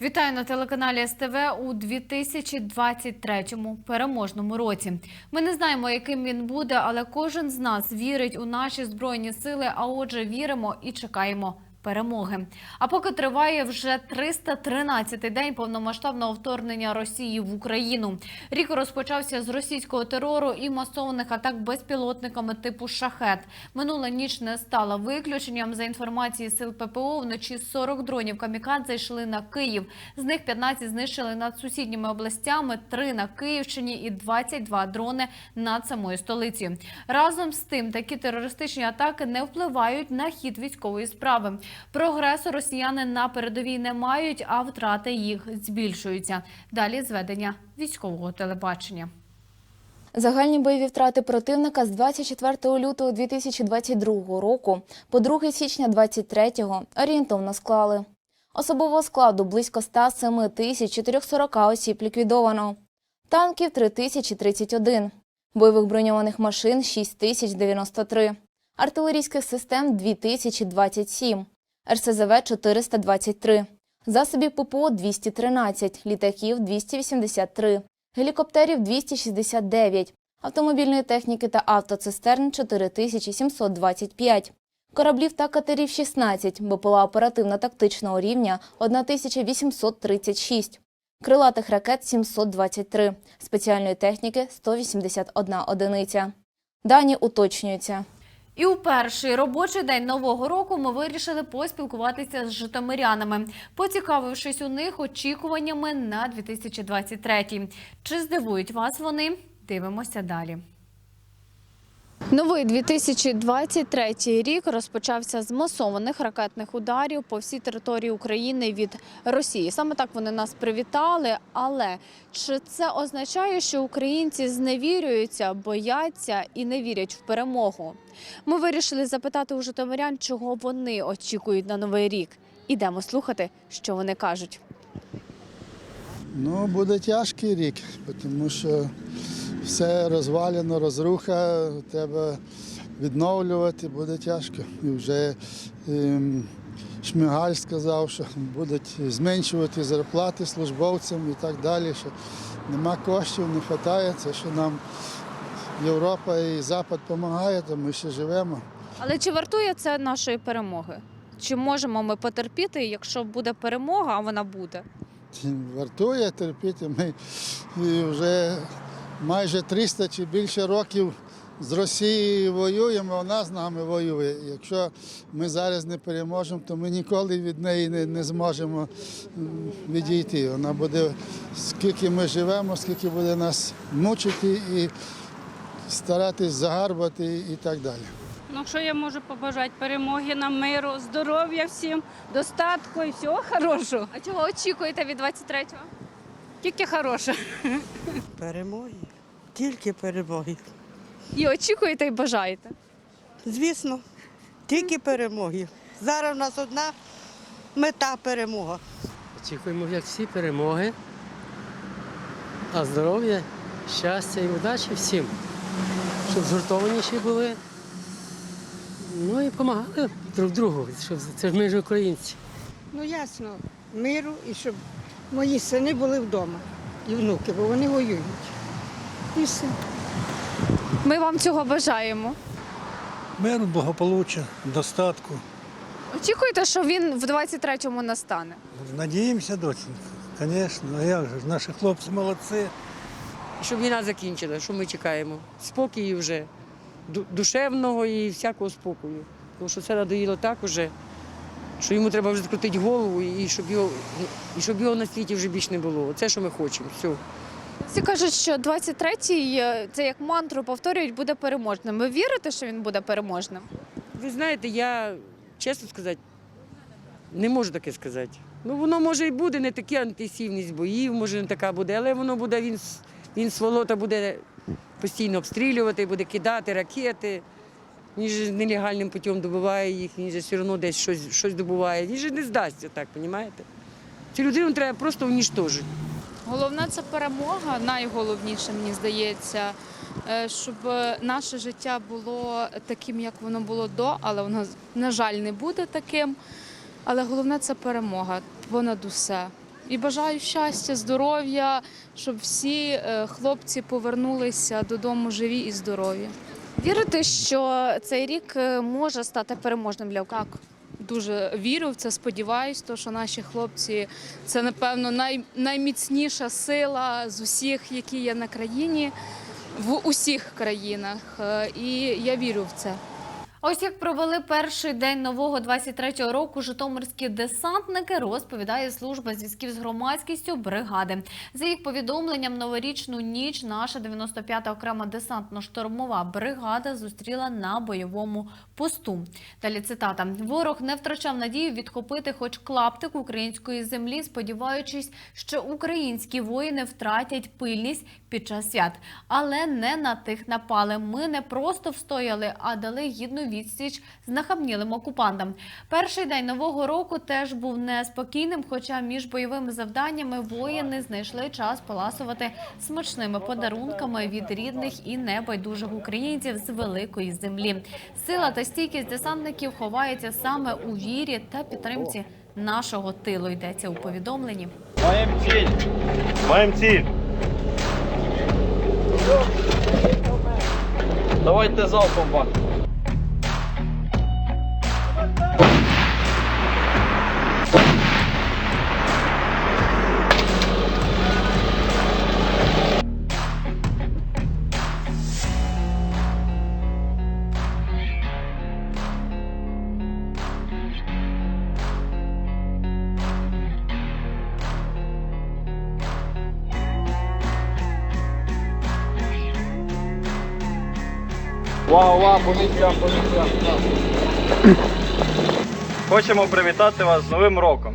Вітаю на телеканалі СТВ у 2023 переможному році. Ми не знаємо, яким він буде, але кожен з нас вірить у наші збройні сили. А отже, віримо і чекаємо перемоги. А поки триває вже 313-й день повномасштабного вторгнення Росії в Україну. Рік розпочався з російського терору і масованих атак безпілотниками типу шахет. Минула ніч не стала виключенням. За інформацією сил ППО, вночі 40 дронів камікадзе йшли на Київ. З них 15 знищили над сусідніми областями, 3 на Київщині і 22 дрони над самою столицею. Разом з тим, такі терористичні атаки не впливають на хід військової справи. Прогресу росіяни на передовій не мають, а втрати їх збільшуються. Далі зведення військового телебачення. Загальні бойові втрати противника з 24 лютого 2022 року по 2 січня 2023 орієнтовно склали. Особового складу близько 107 тисяч 440 осіб ліквідовано. Танків 3031. Бойових броньованих машин 6093. Артилерійських систем 2027. РСЗВ 423. Засобів ППО 213. Літаків 283 гелікоптерів 269, автомобільної техніки та автоцистерн 4725, кораблів та катерів 16, БПЛА оперативно-тактичного рівня 1836, крилатих ракет 723, спеціальної техніки 181 одиниця. Дані уточнюються. І у перший робочий день нового року ми вирішили поспілкуватися з житомирянами, поцікавившись у них очікуваннями на 2023. Чи здивують вас вони? Дивимося далі. Новий 2023 рік розпочався з масованих ракетних ударів по всій території України від Росії. Саме так вони нас привітали. Але чи це означає, що українці зневірюються, бояться і не вірять в перемогу? Ми вирішили запитати у житомирян, чого вони очікують на новий рік. Ідемо слухати, що вони кажуть. Ну, буде тяжкий рік, тому що все розвалено, розруха, треба відновлювати, буде тяжко. І вже ем, Шмигаль сказав, що будуть зменшувати зарплати службовцям і так далі. Що нема коштів, не вистачає. Це що нам Європа і Запад допомагає, то ми ще живемо. Але чи вартує це нашої перемоги? Чи можемо ми потерпіти, якщо буде перемога, а вона буде? Вартує терпіти. Ми вже майже 300 чи більше років з Росією воюємо, вона з нами воює. Якщо ми зараз не переможемо, то ми ніколи від неї не, не зможемо відійти. Вона буде, скільки ми живемо, скільки буде нас мучити і старатись загарбати і так далі. Ну, що я можу побажати? Перемоги нам, миру, здоров'я всім, достатку і всього хорошого. А чого очікуєте від 23-го? Тільки хороше. Перемоги. Тільки перемоги. І очікуєте і бажаєте. Звісно, тільки перемоги. Зараз у нас одна мета перемога. Очікуємо, як всі, перемоги, а здоров'я, щастя і удачі всім, щоб згуртованіші були. Ну і допомагали друг другу, щоб це ж ми ж українці. Ну ясно, миру і щоб мої сини були вдома і внуки, бо вони воюють. І все. Ми вам цього бажаємо. Миру, благополуччя, достатку. Очікуєте, що він в 23-му настане? Надіємося, доченька. Звісно, а як же ж, наші хлопці молодці. щоб війна закінчилася, що ми чекаємо. Спокою вже, душевного і всякого спокою. Тому що це надоїло так уже, що йому треба вже закрутити голову і щоб його, і щоб його на світі вже більше не було. Це, що ми хочемо. Все. Всі кажуть, що 23-й, е, це як мантру повторюють, буде переможним. Ви вірите, що він буде переможним? Ви знаєте, я, чесно сказати, не можу таке сказати. Ну, воно може і буде, не така інтенсивність боїв, може не така буде, але воно буде, він, він сволота буде постійно обстрілювати, буде кидати ракети. Він же нелегальним путем добуває їх, він же все одно десь щось, щось добуває. Він же не здасться так, розумієте? Цю людину треба просто уніштожити. Головне це перемога, найголовніше, мені здається, е, щоб наше життя було таким, як воно було до, але воно, на жаль, не буде таким. Але головне це перемога понад усе. І бажаю щастя, здоров'я, щоб всі е, хлопці повернулися додому живі і здорові. Вірите, що цей рік е, може стати переможним для України? Так, дуже вірю в це, сподіваюсь, що наші хлопці це, напевно, най, найміцніша сила з усіх, які є на країні, в усіх країнах. Е, І я вірю в це. Ось як провели перший день нового 23-го року житомирські десантники, розповідає служба зв'язків з громадськістю бригади. За їх повідомленням, новорічну ніч наша 95-та окрема десантно-штурмова бригада зустріла на бойовому посту. Далі цитата: ворог не втрачав надію відхопити хоч клаптик української землі, сподіваючись, що українські воїни втратять пильність під час свят. Але не на тих напали. Ми не просто встояли, а дали гідну відсіч знахабнілим окупантам. Перший день нового року теж був неспокійним, хоча між бойовими завданнями воїни знайшли час поласувати смачними подарунками від рідних і небайдужих українців з великої землі. Сила та стійкість десантників ховається саме у вірі та підтримці нашого тилу. Йдеться у повідомленні. Маємо ціль. Маємо ціль. Давайте залпом бак. Вау, вау, повітря, повітря. Хочемо привітати вас з Новим роком.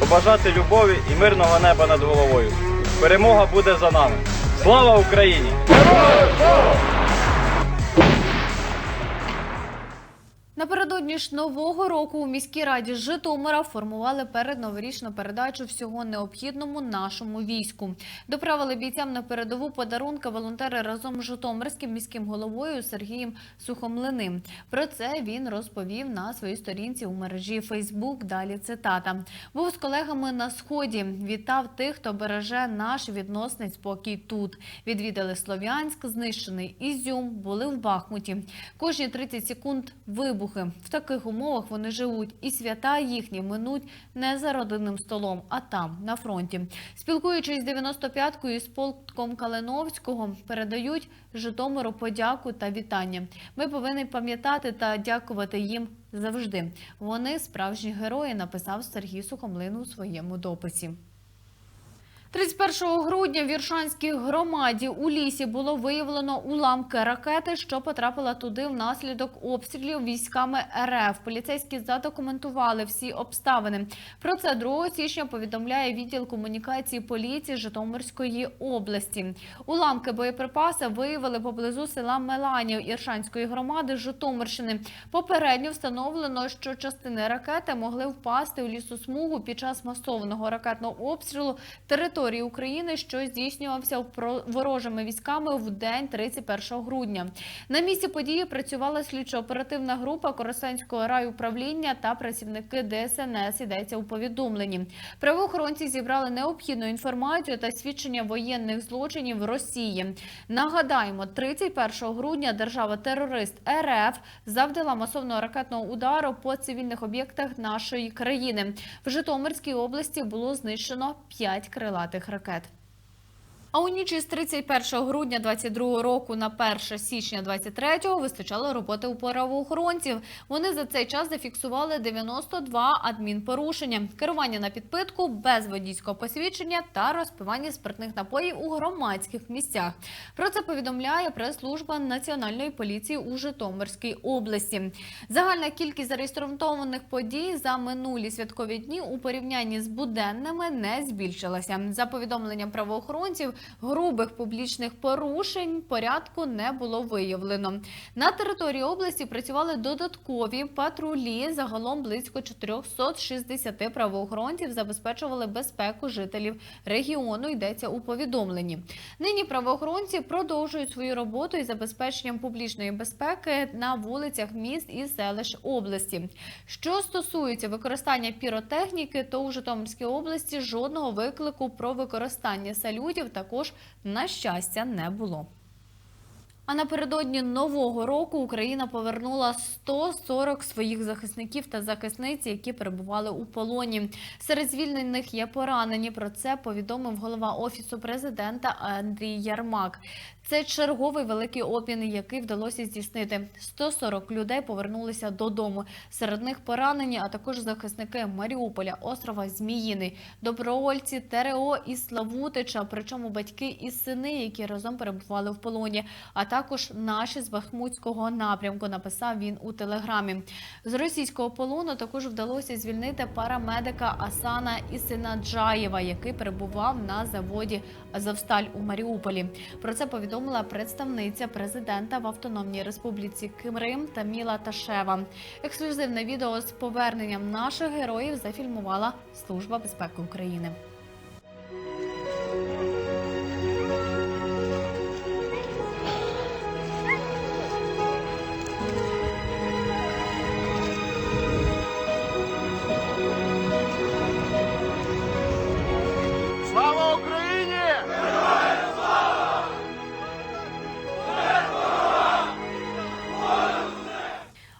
Побажати любові і мирного неба над головою. Перемога буде за нами. Слава Україні! Напередодні ж нового року у міській раді Житомира формували передноворічну передачу всього необхідному нашому війську. Доправили бійцям на передову подарунки волонтери разом з Житомирським міським головою Сергієм Сухомлиним. Про це він розповів на своїй сторінці у мережі Фейсбук. Далі цитата був з колегами на сході. Вітав тих, хто береже наш відносний спокій тут. Відвідали Слов'янськ, знищений Ізюм, були в Бахмуті. Кожні 30 секунд вибухи. Таких умовах вони живуть, і свята їхні минуть не за родинним столом, а там, на фронті. Спілкуючись з 95-кою з полком Калиновського, передають Житомиру подяку та вітання. Ми повинні пам'ятати та дякувати їм завжди. Вони справжні герої, написав Сергій Сухомлин у своєму дописі. 31 грудня в Віршанській громаді у лісі було виявлено уламки ракети, що потрапила туди внаслідок обстрілів військами РФ. Поліцейські задокументували всі обставини. Про це 2 січня повідомляє відділ комунікації поліції Житомирської області. Уламки боєприпаси виявили поблизу села Меланів Іршанської громади Житомирщини. Попередньо встановлено, що частини ракети могли впасти у лісосмугу під час масованого ракетного обстрілу території України, що здійснювався ворожими військами в день 31 грудня. На місці події працювала слідчо-оперативна група Коростенського райуправління та працівники ДСНС. Йдеться у повідомленні. Правоохоронці зібрали необхідну інформацію та свідчення воєнних злочинів Росії. Нагадаємо, 31 грудня держава-терорист РФ завдала масовного ракетного удару по цивільних об'єктах нашої країни. В Житомирській області було знищено 5 крилатих ракет. А у ніч із 31 грудня 22 року на 1 січня 23 вистачало роботи у правоохоронців. Вони за цей час зафіксували 92 адмінпорушення, керування на підпитку без водійського посвідчення та розпивання спиртних напоїв у громадських місцях. Про це повідомляє прес-служба Національної поліції у Житомирській області. Загальна кількість зареєстрованих подій за минулі святкові дні у порівнянні з буденними не збільшилася. За повідомленням правоохоронців, грубих публічних порушень порядку не було виявлено. На території області працювали додаткові патрулі. Загалом близько 460 правоохоронців забезпечували безпеку жителів регіону. Йдеться у повідомленні. Нині правоохоронці продовжують свою роботу із забезпеченням публічної безпеки на вулицях міст і селищ області. Що стосується використання піротехніки, то у Житомирській області жодного виклику про використання салютів також на щастя не було. А напередодні нового року Україна повернула 140 своїх захисників та захисниць, які перебували у полоні. Серед звільнених є поранені. Про це повідомив голова офісу президента Андрій Ярмак. Це черговий великий обмін, який вдалося здійснити. 140 людей повернулися додому. Серед них поранені, а також захисники Маріуполя, острова Зміїний, добровольці ТРО і Славутича. Причому батьки і сини, які разом перебували в полоні, а також наші з Бахмутського напрямку. Написав він у телеграмі. З російського полону також вдалося звільнити парамедика Асана Ісинаджаєва, який перебував на заводі Азовсталь у Маріуполі. Про це повідомила представниця президента в Автономній Республіці Крим Таміла Ташева. Ексклюзивне відео з поверненням наших героїв зафільмувала Служба безпеки України.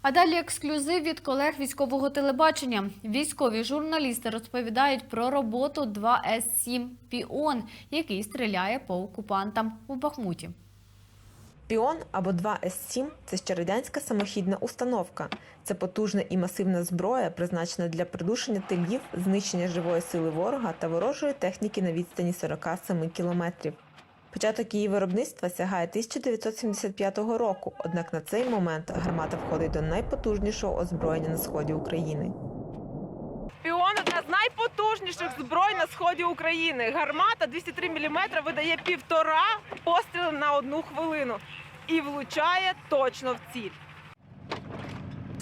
А далі ексклюзив від колег військового телебачення. Військові журналісти розповідають про роботу 2С7 Піон, який стріляє по окупантам у Бахмуті. Піон або 2С7 – це ще радянська самохідна установка. Це потужна і масивна зброя, призначена для придушення тилів, знищення живої сили ворога та ворожої техніки на відстані 47 кілометрів. Початок її виробництва сягає 1975 року, однак на цей момент гармата входить до найпотужнішого озброєння на сході України. Піон одна з найпотужніших зброй на сході України. Гармата 203 мм видає півтора постріли на одну хвилину і влучає точно в ціль.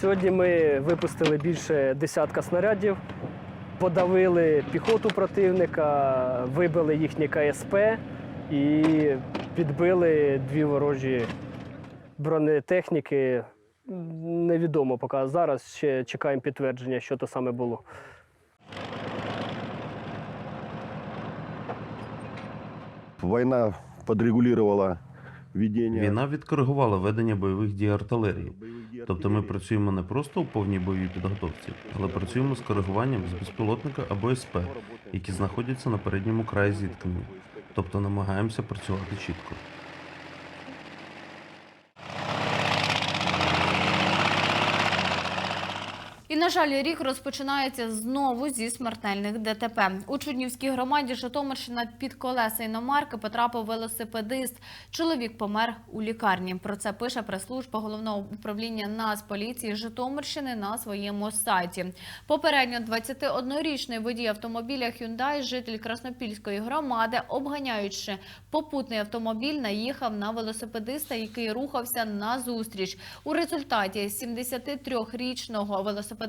Сьогодні ми випустили більше десятка снарядів, подавили піхоту противника, вибили їхнє КСП і підбили дві ворожі бронетехніки. Невідомо поки. Зараз ще чекаємо підтвердження, що то саме було. Война подрегулировала ведение. Війна відкоригувала ведення бойових дій артилерії. Тобто ми працюємо не просто у повній бойовій підготовці, але працюємо з коригуванням з безпілотника або СП, які знаходяться на передньому краї зіткнення. Тобто намагаємося працювати чітко. І, на жаль, рік розпочинається знову зі смертельних ДТП. У Чуднівській громаді Житомирщина під колеса іномарки потрапив велосипедист. Чоловік помер у лікарні. Про це пише прес-служба головного управління Нацполіції Житомирщини на своєму сайті. Попередньо 21-річний водій автомобіля Hyundai, житель Краснопільської громади, обганяючи попутний автомобіль, наїхав на велосипедиста, який рухався на зустріч. У результаті 73-річного велосипедиста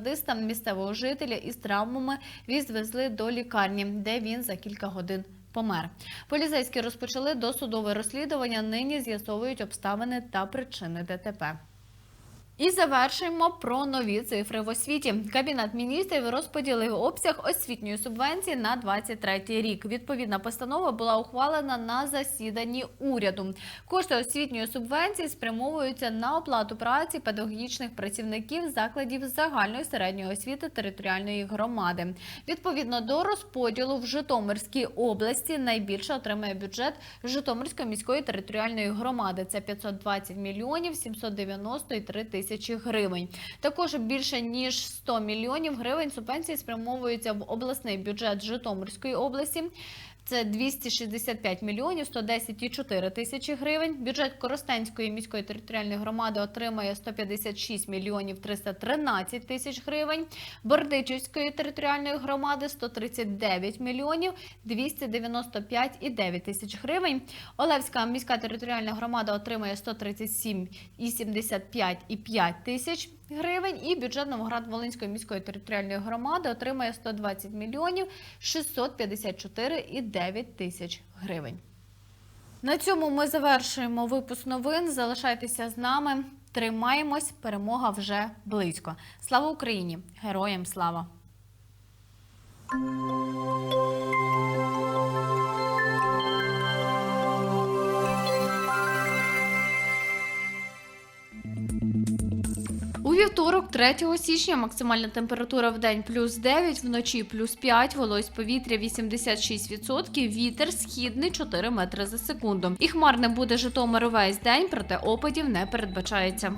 місцевого жителя із травмами відвезли до лікарні, де він за кілька годин помер. Поліцейські розпочали досудове розслідування. Нині з'ясовують обставини та причини ДТП. І завершуємо про нові цифри в освіті. Кабінет міністрів розподілив обсяг освітньої субвенції на 23 рік. Відповідна постанова була ухвалена на засіданні уряду. Кошти освітньої субвенції спрямовуються на оплату праці педагогічних працівників закладів загальної середньої освіти територіальної громади. Відповідно до розподілу в Житомирській області найбільше отримає бюджет Житомирської міської територіальної громади. Це 520 мільйонів 793 тисячі гривень. Також більше ніж 100 мільйонів гривень субвенції спрямовуються в обласний бюджет Житомирської області. Це 265 мільйонів 110,4 тисячі гривень. Бюджет Коростенської міської територіальної громади отримає 156 мільйонів 313 тисяч гривень. Бордичівської територіальної громади 139 мільйонів 295,9 тисяч гривень. Олевська міська територіальна громада отримає 137,75,5 тисяч гривень. І бюджет Новоград-Волинської міської територіальної громади отримає 120 мільйонів 654,9 тисяч гривень. На цьому ми завершуємо випуск новин. Залишайтеся з нами. Тримаємось, перемога вже близько. Слава Україні! Героям слава! Вівторок, 3 січня, максимальна температура в день плюс 9, вночі плюс 5, волось повітря 86%, вітер східний 4 метри за секунду. І хмарне буде Житомир увесь день, проте опадів не передбачається.